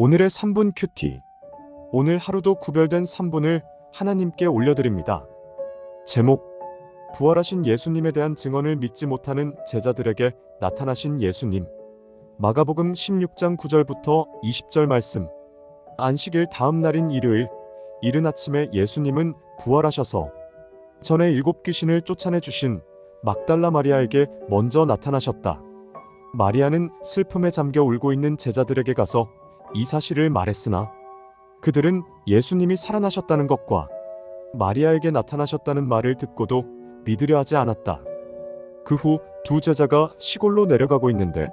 오늘의 3분 큐티. 오늘 하루도 구별된 3분을 하나님께 올려드립니다. 제목 부활하신 예수님에 대한 증언을 믿지 못하는 제자들에게 나타나신 예수님. 마가복음 16장 9절부터 20절 말씀. 안식일 다음 날인 일요일, 이른 아침에 예수님은 부활하셔서 전에 일곱 귀신을 쫓아내 주신 막달라 마리아에게 먼저 나타나셨다. 마리아는 슬픔에 잠겨 울고 있는 제자들에게 가서 이 사실을 말했으나 그들은 예수님이 살아나셨다는 것과 마리아에게 나타나셨다는 말을 듣고도 믿으려 하지 않았다. 그 후 두 제자가 시골로 내려가고 있는데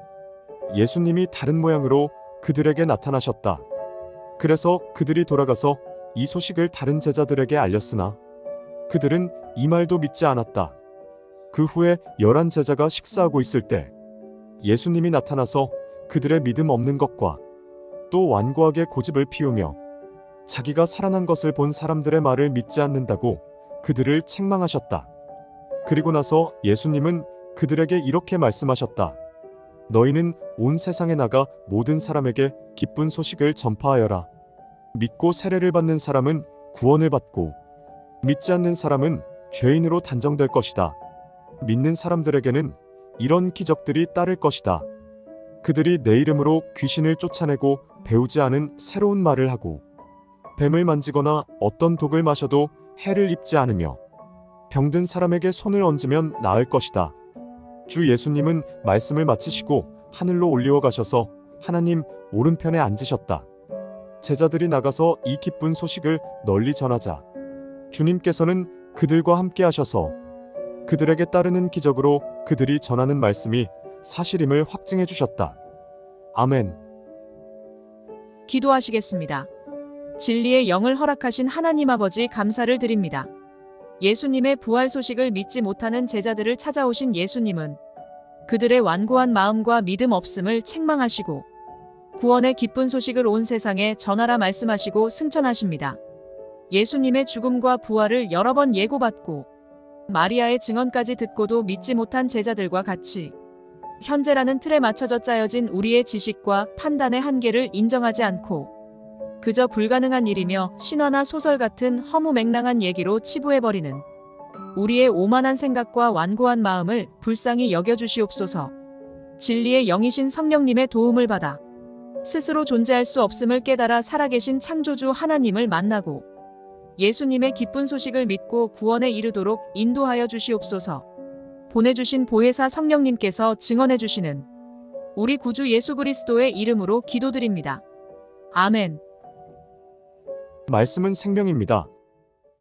예수님이 다른 모양으로 그들에게 나타나셨다. 그래서 그들이 돌아가서 이 소식을 다른 제자들에게 알렸으나 그들은 이 말도 믿지 않았다. 그 후에 열한 제자가 식사하고 있을 때 예수님이 나타나서 그들의 믿음 없는 것과 또 완고하게 고집을 피우며 자기가 살아난 것을 본 사람들의 말을 믿지 않는다고 그들을 책망하셨다. 그리고 나서 예수님은 그들에게 이렇게 말씀하셨다. 너희는 온 세상에 나가 모든 사람에게 기쁜 소식을 전파하여라. 믿고 세례를 받는 사람은 구원을 받고 믿지 않는 사람은 죄인으로 단정될 것이다. 믿는 사람들에게는 이런 기적들이 따를 것이다. 그들이 내 이름으로 귀신을 쫓아내고 배우지 않은 새로운 말을 하고 뱀을 만지거나 어떤 독을 마셔도 해를 입지 않으며 병든 사람에게 손을 얹으면 나을 것이다. 주 예수님은 말씀을 마치시고 하늘로 올리워 가셔서 하나님 오른편에 앉으셨다. 제자들이 나가서 이 기쁜 소식을 널리 전하자 주님께서는 그들과 함께 하셔서 그들에게 따르는 기적으로 그들이 전하는 말씀이 사실임을 확증해 주셨다. 아멘. 기도하시겠습니다. 진리의 영을 허락하신 하나님 아버지 감사를 드립니다. 예수님의 부활 소식을 믿지 못하는 제자들을 찾아오신 예수님은 그들의 완고한 마음과 믿음 없음을 책망하시고 구원의 기쁜 소식을 온 세상에 전하라 말씀하시고 승천하십니다. 예수님의 죽음과 부활을 여러 번 예고받고 마리아의 증언까지 듣고도 믿지 못한 제자들과 같이 현재라는 틀에 맞춰져 짜여진 우리의 지식과 판단의 한계를 인정하지 않고 그저 불가능한 일이며 신화나 소설 같은 허무 맹랑한 얘기로 치부해버리는 우리의 오만한 생각과 완고한 마음을 불쌍히 여겨주시옵소서. 진리의 영이신 성령님의 도움을 받아 스스로 존재할 수 없음을 깨달아 살아계신 창조주 하나님을 만나고 예수님의 기쁜 소식을 믿고 구원에 이르도록 인도하여 주시옵소서. 보내주신 보혜사 성령님께서 증언해 주시는 우리 구주 예수 그리스도의 이름으로 기도드립니다. 아멘. 말씀은 생명입니다.